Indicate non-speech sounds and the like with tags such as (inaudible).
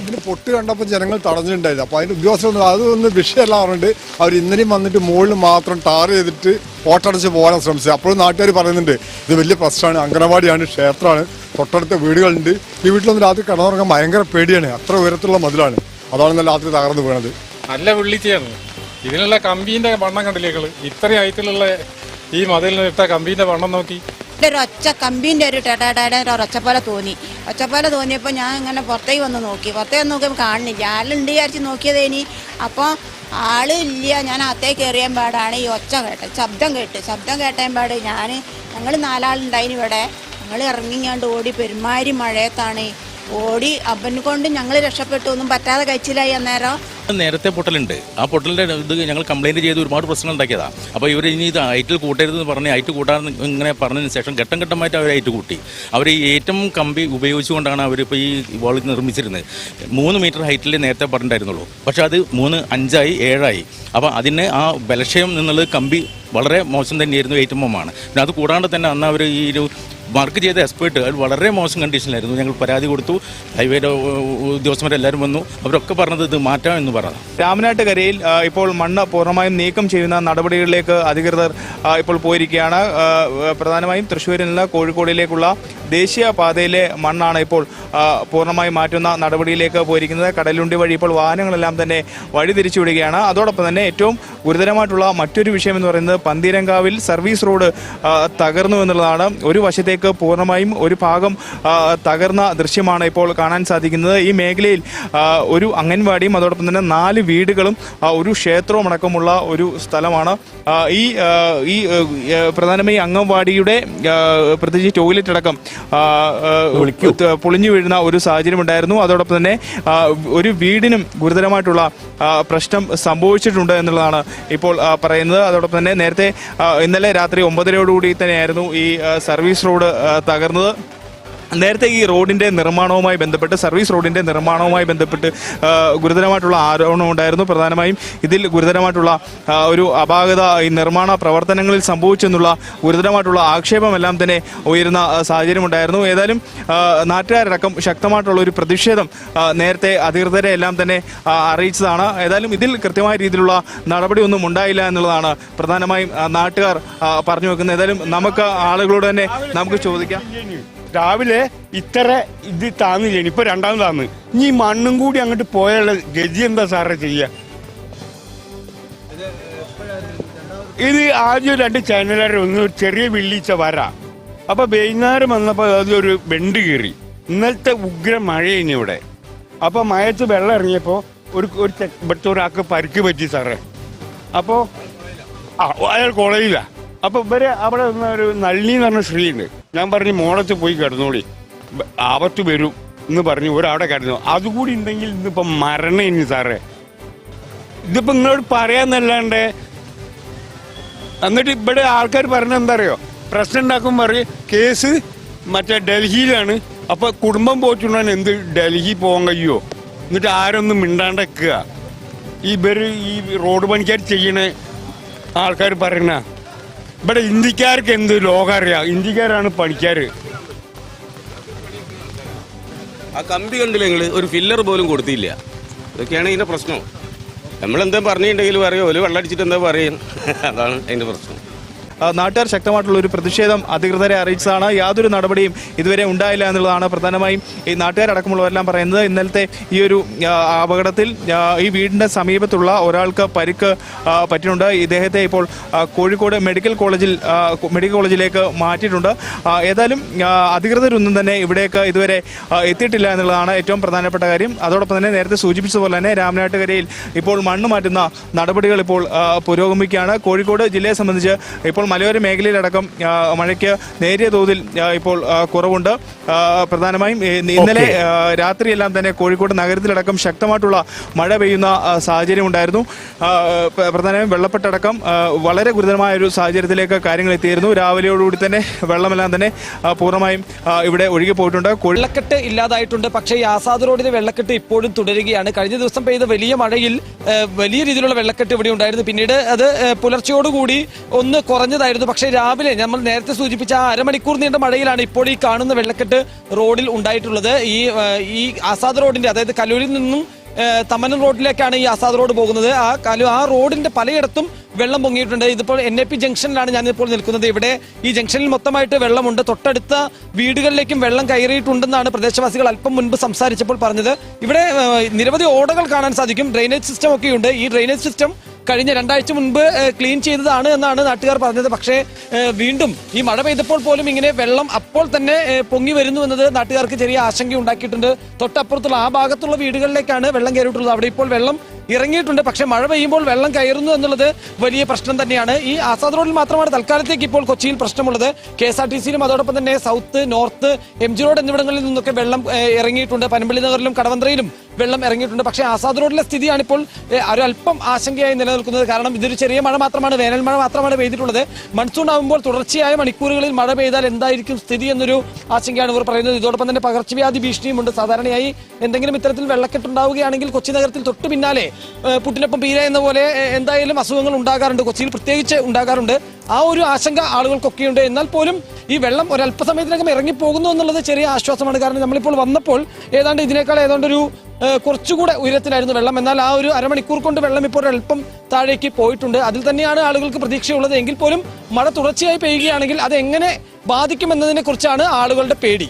ഇതിന് പൊട്ട് കണ്ടപ്പോൾ ജനങ്ങൾ തടഞ്ഞിട്ടുണ്ടായിരുന്നു. അപ്പോൾ അതിന് ഉദ്യോഗസ്ഥരൊന്നും അതൊന്നും വിഷയമല്ല പറഞ്ഞിട്ട് അവർ ഇന്നലെയും വന്നിട്ട് മുകളിൽ മാത്രം ടാർ ചെയ്തിട്ട് ഓട്ടടച്ച് പോകാൻ ശ്രമിച്ചത്. അപ്പോഴും നാട്ടുകാർ പറയുന്നുണ്ട് ഇത് വലിയ പ്രശ്നമാണ്. അംഗനവാടിയാണ് ക്ഷേത്രമാണ്. തൊട്ടടുത്ത വീടുകളുണ്ട്. ഈ വീട്ടിലൊന്നും രാത്രി കിടന്നുറങ്ങാൻ ഭയങ്കര പേടിയാണ്. അത്ര ഉയരത്തിലുള്ള മതിലാണ്. അതാണ് ഇന്നലെ രാത്രി തകർന്നു വീണത്. നല്ല വിള്ളിച്ചയാണ്. ഇതിനുള്ള കമ്പീന്റെ വണ്ണം കണ്ടില്ലേ ഇത്രയും ഹൈറ്റിലുള്ള ഈ മതിലിന് കമ്പീന്റെ വണ്ണം നോക്കി. ഒച്ച കമ്പീന്റെ ഒരു ടേട്ടാടയുടെ ഒരു ഒച്ചപ്പോലെ തോന്നി. ഒച്ചപ്പോലെ തോന്നിയപ്പോൾ ഞാൻ ഇങ്ങനെ പുറത്തേക്ക് വന്ന് നോക്കി. പുറത്തേക്ക് നോക്കിയപ്പോൾ കാണുന്നില്ല. ആളുണ്ട് വിചാരിച്ച് നോക്കിയത് ഇനി. അപ്പോൾ ആളില്ല ഞാൻ അകത്തേക്ക് എറിയാൻ പാടാണ്. ഈ ഒച്ച കേട്ടത് ശബ്ദം കേട്ട് ശബ്ദം കേട്ടാൻ പാട്. ഞാൻ ഞങ്ങൾ നാലാളുണ്ടായിന് ഇവിടെ. ഞങ്ങൾ ഇറങ്ങിങ്ങാണ്ട് ഓടി പെരുമാരി മഴയത്താണ്. ഓടി അവൻ കൊണ്ട് ഞങ്ങൾ രക്ഷപ്പെട്ടു. ഒന്നും പറ്റാതെ കഴിച്ചില്ലായി അന്നേരം. നേരത്തെ പൊട്ടലുണ്ട്. ആ പൊട്ടലിന്റെ ഇത് ഞങ്ങൾ കംപ്ലൈന്റ് ചെയ്ത് ഒരുപാട് പ്രശ്നങ്ങൾ ഉണ്ടാക്കിയതാ. അപ്പോൾ ഇവർ ഇനി ഇത് ഐറ്റിൽ കൂട്ടരുതെന്ന് പറഞ്ഞ് ഐറ്റ് കൂട്ടാൻ ഇങ്ങനെ പറഞ്ഞതിന് ശേഷം ഘട്ടം ഘട്ടമായിട്ട് അവർ ഐറ്റ് കൂട്ടി. അവർ ഈ ഏറ്റവും കമ്പി ഉപയോഗിച്ചുകൊണ്ടാണ് അവരിപ്പോൾ ഈ വാൾ നിർമ്മിച്ചിരുന്നത്. മൂന്ന് മീറ്റർ ഹൈറ്റിൽ നേരത്തെ പറഞ്ഞിട്ടുണ്ടായിരുന്നുള്ളൂ. പക്ഷേ അത് മൂന്ന് അഞ്ചായി ഏഴായി. അപ്പോൾ അതിന് ആ ബലക്ഷയം നിന്നുള്ളത് കമ്പി വളരെ മോശം തന്നെയായിരുന്നു ഏറ്റവും പിന്നെ അത് കൂടാണ്ട് തന്നെ അന്ന് അവർ ഈ ഒരു വർക്ക് ചെയ്ത എക്സ്പേർട്ട് അത് വളരെ മോശം കണ്ടീഷനിലായിരുന്നു ഞങ്ങൾ പരാതി കൊടുത്തു. ഹൈവേയുടെ ഉദ്യോഗസ്ഥന്മാരെല്ലാവരും വന്നു. അവരൊക്കെ പറഞ്ഞത് ഇത് മാറ്റാം എന്ന് പറഞ്ഞു. രാമനാട്ടുകരയിൽ കരയിൽ ഇപ്പോൾ മണ്ണ് പൂർണമായും നീക്കം ചെയ്യുന്ന നടപടികളിലേക്ക് അധികൃതർ ഇപ്പോൾ പോയിരിക്കുകയാണ്. പ്രധാനമായും തൃശ്ശൂരിൽ നിന്ന് കോഴിക്കോടിലേക്കുള്ള ദേശീയ പാതയിലെ മണ്ണാണ് ഇപ്പോൾ പൂർണമായി മാറ്റുന്ന നടപടിയിലേക്ക് പോയിരിക്കുന്നത്. കടലുണ്ടി വഴി ഇപ്പോൾ വാഹനങ്ങളെല്ലാം തന്നെ വഴി തിരിച്ചുവിടുകയാണ് അതോടൊപ്പം തന്നെ ഏറ്റവും ഗുരുതരമായിട്ടുള്ള മറ്റൊരു വിഷയം എന്ന് പറയുന്നത് പന്തീരങ്കാവിൽ സർവീസ് റോഡ് തകർന്നു എന്നുള്ളതാണ്. ഒരു വശത്തേക്ക് പൂർണമായും ഒരു ഭാഗം തകർന്ന ദൃശ്യമാണ് ഇപ്പോൾ കാണാൻ സാധിക്കുന്നത്. ഈ മേഖലയിൽ ഒരു അംഗൻവാടിയും അതോടൊപ്പം തന്നെ നാല് വീടുകളും ഒരു ക്ഷേത്രവും അടക്കമുള്ള ഒരു സ്ഥലമാണ്. ഈ ഈ പ്രധാനമായി അംഗൻവാടിയുടെ പ്രത്യേകിച്ച് ടോയ്ലറ്റ് അടക്കം പൊളിഞ്ഞു വീഴുന്ന ഒരു സാഹചര്യം ഉണ്ടായിരുന്നു. അതോടൊപ്പം തന്നെ ഒരു വീടിനും ഗുരുതരമായിട്ടുള്ള പ്രശ്നം സംഭവിച്ചിട്ടുണ്ട് എന്നുള്ളതാണ് ഇപ്പോൾ പറയുന്നത്. അതോടൊപ്പം തന്നെ നേരത്തെ ഇന്നലെ രാത്രി ഒമ്പതരയോടുകൂടി തന്നെയായിരുന്നു ഈ സർവീസ് റോഡ് തകർന്നത്. നേരത്തെ ഈ റോഡിന്റെ നിർമ്മാണവുമായി ബന്ധപ്പെട്ട് സർവീസ് റോഡിന്റെ നിർമ്മാണവുമായി ബന്ധപ്പെട്ട് ഗുരുതരമായിട്ടുള്ള ആരോപണം ഉണ്ടായിരുന്നു. പ്രധാനമായും ഇതിൽ ഗുരുതരമായിട്ടുള്ള ഒരു അപാകത ഈ നിർമ്മാണ പ്രവർത്തനങ്ങളിൽ സംഭവിച്ചെന്നുള്ള ഗുരുതരമായിട്ടുള്ള ആക്ഷേപമെല്ലാം തന്നെ ഉയരുന്ന സാഹചര്യമുണ്ടായിരുന്നു. ഏതായാലും നാട്ടുകാരടക്കം ശക്തമായിട്ടുള്ള ഒരു പ്രതിഷേധം നേരത്തെ അധികൃതരെ എല്ലാം തന്നെ അറിയിച്ചതാണ്. ഏതായാലും ഇതിൽ കൃത്യമായ രീതിയിലുള്ള നടപടിയൊന്നും ഉണ്ടായില്ല എന്നുള്ളതാണ് പ്രധാനമായും നാട്ടുകാർ പറഞ്ഞു വെക്കുന്നത്. ഏതായാലും നമുക്ക് ആളുകളോട് തന്നെ നമുക്ക് ചോദിക്കാം. രാവിലെ ഇത്ര ഇത് താന്നില്ല ഇപ്പൊ രണ്ടാമത് താന്ന് ഇനി മണ്ണും കൂടി അങ്ങോട്ട് പോയാലുള്ള ഗതി എന്താ സാറേ ചെയ്യ? ഇത് ആദ്യം രണ്ട് ചാനലുകാരെ ഒന്ന് ചെറിയ വെള്ളിച്ച വര. അപ്പൊ വൈകുന്നേരം വന്നപ്പോ അതൊരു ബെണ്ട് കീറി. ഇന്നലത്തെ ഉഗ്ര മഴയാണ് ഇവിടെ. അപ്പൊ മഴത്ത് വെള്ളം ഇറങ്ങിയപ്പോ ഒരു ഒരു ഇവിടുത്തെ ഒരാൾക്ക് പരിക്ക് പറ്റി സാറേ. അപ്പോ ആ അയാൾ കുളയില്ല അപ്പൊ ഇവർ അവിടെ ഒരു നളിനി എന്ന് പറഞ്ഞ സ്ത്രീ ഉണ്ട്. ഞാൻ പറഞ്ഞു മോളത്ത് പോയി കിടന്നോളി. ആപത്ത് വരും എന്ന് പറഞ്ഞു ഒരവിടെ കിടന്നു അതുകൂടി ഉണ്ടെങ്കിൽ ഇന്നിപ്പം മരണം ഇനി സാറേ. ഇതിപ്പോ നിങ്ങളോട് പറയാന്നല്ലാണ്ട് എന്നിട്ട് ഇവിടെ ആൾക്കാർ പറഞ്ഞ എന്താ അറിയോ പ്രശ്നം ഉണ്ടാക്കും പറയും കേസ് മറ്റേ ഡൽഹിയിലാണ്. അപ്പൊ കുടുംബം പോയിട്ടുണ്ടാൻ എന്ത് ഡൽഹി പോകാൻ കഴിയുമോ എന്നിട്ട് ആരൊന്നും മിണ്ടാണ്ടക്കുക. ഈ ഇവർ ഈ റോഡ് പണിക്കാർ ചെയ്യണ ആൾക്കാർ പറയുന്ന ഇവിടെ ഇന്ത്യക്കാർക്ക് എന്ത് ലോകം അറിയാം? ഇന്ത്യക്കാരാണ് പണിക്കാര്. ആ കമ്പി കണ്ടില്ല നിങ്ങൾ ഒരു ഫില്ലർ പോലും കൊടുത്തില്ല. ഇതൊക്കെയാണ് ഇതിന്റെ പ്രശ്നം. നമ്മൾ എന്താ പറഞ്ഞിട്ടുണ്ടെങ്കിൽ പറയും ഒരു വെള്ളം അടിച്ചിട്ട് എന്താ പറയും. (laughs) അതാണ് അതിന്റെ പ്രശ്നം. നാട്ടുകാർ ശക്തമായിട്ടുള്ള ഒരു പ്രതിഷേധം അധികൃതരെ അറിയിച്ചതാണ്. യാതൊരു നടപടിയും ഇതുവരെ ഉണ്ടായില്ല എന്നുള്ളതാണ് പ്രധാനമായും ഈ നാട്ടുകാരടക്കമുള്ളവരെല്ലാം പറയുന്നത്. ഇന്നലത്തെ ഈ ഒരു അപകടത്തിൽ ഈ വീടിന്റെ സമീപത്തുള്ള ഒരാൾക്ക് പരിക്ക് പറ്റിയിട്ടുണ്ട്. ഇദ്ദേഹത്തെ ഇപ്പോൾ കോഴിക്കോട് മെഡിക്കൽ കോളേജിൽ മെഡിക്കൽ കോളേജിലേക്ക് മാറ്റിയിട്ടുണ്ട്. ഏതായാലും അധികൃതരൊന്നും തന്നെ ഇവിടേക്ക് ഇതുവരെ എത്തിയിട്ടില്ല എന്നുള്ളതാണ് ഏറ്റവും പ്രധാനപ്പെട്ട കാര്യം. അതോടൊപ്പം തന്നെ നേരത്തെ സൂചിപ്പിച്ചതുപോലെ തന്നെ രാമനാട്ടുകരയിൽ ഇപ്പോൾ മണ്ണ് മാറ്റുന്ന നടപടികൾ ഇപ്പോൾ പുരോഗമിക്കുകയാണ്. കോഴിക്കോട് ജില്ലയെ സംബന്ധിച്ച് ഇപ്പോൾ മലയോര മേഖലയിലടക്കം മഴയ്ക്ക് നേരിയ തോതിൽ ഇപ്പോൾ കുറവുണ്ട്. പ്രധാനമായും ഇന്നലെ രാത്രിയെല്ലാം തന്നെ കോഴിക്കോട് നഗരത്തിലടക്കം ശക്തമായിട്ടുള്ള മഴ പെയ്യുന്ന സാഹചര്യം ഉണ്ടായിരുന്നു പ്രധാനമായും വെള്ളപ്പെട്ടടക്കം വളരെ ഗുരുതരമായ ഒരു സാഹചര്യത്തിലേക്ക് കാര്യങ്ങൾ എത്തിയിരുന്നു. രാവിലെയോടുകൂടി തന്നെ വെള്ളമെല്ലാം തന്നെ പൂർണമായും ഇവിടെ ഒഴുകി പോയിട്ടുണ്ട്. വെള്ളക്കെട്ട് ഇല്ലാതായിട്ടുണ്ട്. പക്ഷേ ഈ ആസാദ് റോഡിലെ വെള്ളക്കെട്ട് ഇപ്പോഴും തുടരുകയാണ്. കഴിഞ്ഞ ദിവസം പെയ്ത വലിയ മഴയിൽ വലിയ രീതിയിലുള്ള വെള്ളക്കെട്ട് ഇവിടെ ഉണ്ടായിരുന്നു. പിന്നീട് അത് പുലർച്ചയോടുകൂടി ഒന്ന് കുറഞ്ഞ കുറഞ്ഞതായിരുന്നു. പക്ഷേ രാവിലെ നമ്മൾ നേരത്തെ സൂചിപ്പിച്ച ആ അരമണിക്കൂർ നീണ്ട മഴയിലാണ് ഇപ്പോൾ ഈ കാണുന്ന വെള്ളക്കെട്ട് റോഡിൽ ഉണ്ടായിട്ടുള്ളത്. ഈ ഈ ആസാദ് റോഡിന്റെ അതായത് കലൂരിൽ നിന്നും തമ്മനം റോഡിലേക്കാണ് ഈ ആസാദ് റോഡ് പോകുന്നത്. ആ കലു ആ റോഡിന്റെ പലയിടത്തും വെള്ളം പൊങ്ങിയിട്ടുണ്ട്. ഇതിപ്പോൾ എൻ എ പി ജംഗ്ഷനിലാണ് ഞാനിപ്പോൾ നിൽക്കുന്നത്. ഇവിടെ ഈ ജംഗ്ഷനിൽ മൊത്തമായിട്ട് വെള്ളമുണ്ട്. തൊട്ടടുത്ത വീടുകളിലേക്കും വെള്ളം കയറിയിട്ടുണ്ടെന്നാണ് പ്രദേശവാസികൾ അല്പം മുൻപ് സംസാരിച്ചപ്പോൾ പറഞ്ഞത്. ഇവിടെ നിരവധി ഓടകൾ കാണാൻ സാധിക്കും. ഡ്രെയിനേജ് സിസ്റ്റം ഒക്കെയുണ്ട്. ഈ ഡ്രെയിനേജ് സിസ്റ്റം കഴിഞ്ഞ രണ്ടാഴ്ച മുൻപ് ക്ലീൻ ചെയ്തതാണ് എന്നാണ് നാട്ടുകാർ പറഞ്ഞത്. പക്ഷേ വീണ്ടും ഈ മഴ പെയ്തപ്പോൾ പോലും ഇങ്ങനെ വെള്ളം അപ്പോൾ തന്നെ പൊങ്ങി വരുന്നു എന്നത് നാട്ടുകാർക്ക് ചെറിയ ആശങ്ക ഉണ്ടാക്കിയിട്ടുണ്ട്. തൊട്ടപ്പുറത്തുള്ള ആ ഭാഗത്തുള്ള വീടുകളിലേക്കാണ് വെള്ളം കയറിയിട്ടുള്ളത്. അവിടെ ഇപ്പോൾ വെള്ളം ഇറങ്ങിയിട്ടുണ്ട്. പക്ഷേ മഴ പെയ്യുമ്പോൾ വെള്ളം കയറുന്നു എന്നുള്ളത് വലിയ പ്രശ്നം തന്നെയാണ്. ഈ ആസാദ് റോഡിൽ മാത്രമാണ് തൽക്കാലത്തേക്ക് ഇപ്പോൾ കൊച്ചിയിൽ പ്രശ്നമുള്ളത്. കെ എസ് ആർ ടി സിയിലും അതോടൊപ്പം തന്നെ south north M G road എന്നിവിടങ്ങളിൽ നിന്നൊക്കെ വെള്ളം ഇറങ്ങിയിട്ടുണ്ട്. പനമ്പള്ളി നഗറിലും കടവന്ത്രയിലും വെള്ളം ഇറങ്ങിയിട്ടുണ്ട്. പക്ഷേ ആസാദ് റോഡിലെ സ്ഥിതിയാണിപ്പോൾ അല്പം ആശങ്കയായി നിലനിൽക്കുന്നത്. കാരണം ഇതൊരു ചെറിയ മഴ മാത്രമാണ് വേനൽ മഴ മാത്രമാണ് പെയ്തിട്ടുള്ളത്. മൺസൂൺ ആകുമ്പോൾ തുടർച്ചയായ മണിക്കൂറുകളിൽ മഴ പെയ്താൽ എന്തായിരിക്കും സ്ഥിതി എന്നൊരു ആശങ്കയാണ് ഇവർ പറയുന്നത്. ഇതോടൊപ്പം തന്നെ പകർച്ചവ്യാധി ഭീഷണിയുമുണ്ട്. സാധാരണയായി എന്തെങ്കിലും ഇത്തരത്തിൽ വെള്ളക്കെട്ടുണ്ടാവുകയാണെങ്കിൽ കൊച്ചി നഗരത്തിൽ തൊട്ട് പിന്നാലെ പുട്ടിനൊപ്പം പീര എന്ന പോലെ എന്തായാലും അസുഖങ്ങൾ ഉണ്ടാകാറുണ്ട്. കൊച്ചിയിൽ പ്രത്യേകിച്ച് ഉണ്ടാകാറുണ്ട്. ആ ഒരു ആശങ്ക ആളുകൾക്കൊക്കെയുണ്ട്. എന്നാൽ പോലും ഈ വെള്ളം ഒരല്പസമയത്തിനകം ഇറങ്ങിപ്പോകുന്നു എന്നുള്ളത് ചെറിയ ആശ്വാസമാണ്. കാരണം നമ്മളിപ്പോൾ വന്നപ്പോൾ ഏതാണ്ട് ഇതിനേക്കാൾ ഏതാണ്ട് ഒരു കുറച്ചുകൂടെ ഉയരത്തിലായിരുന്നു വെള്ളം. എന്നാൽ ആ ഒരു അരമണിക്കൂർ കൊണ്ട് വെള്ളം ഇപ്പോൾ അല്പം താഴേക്ക് പോയിട്ടുണ്ട്. അതിൽ തന്നെയാണ് ആളുകൾക്ക് പ്രതീക്ഷയുള്ളത്. എങ്കിൽ പോലും മഴ തുടർച്ചയായി പെയ്യുകയാണെങ്കിൽ അത് എങ്ങനെ ബാധിക്കുമെന്നതിനെ കുറിച്ചാണ് ആളുകളുടെ പേടി.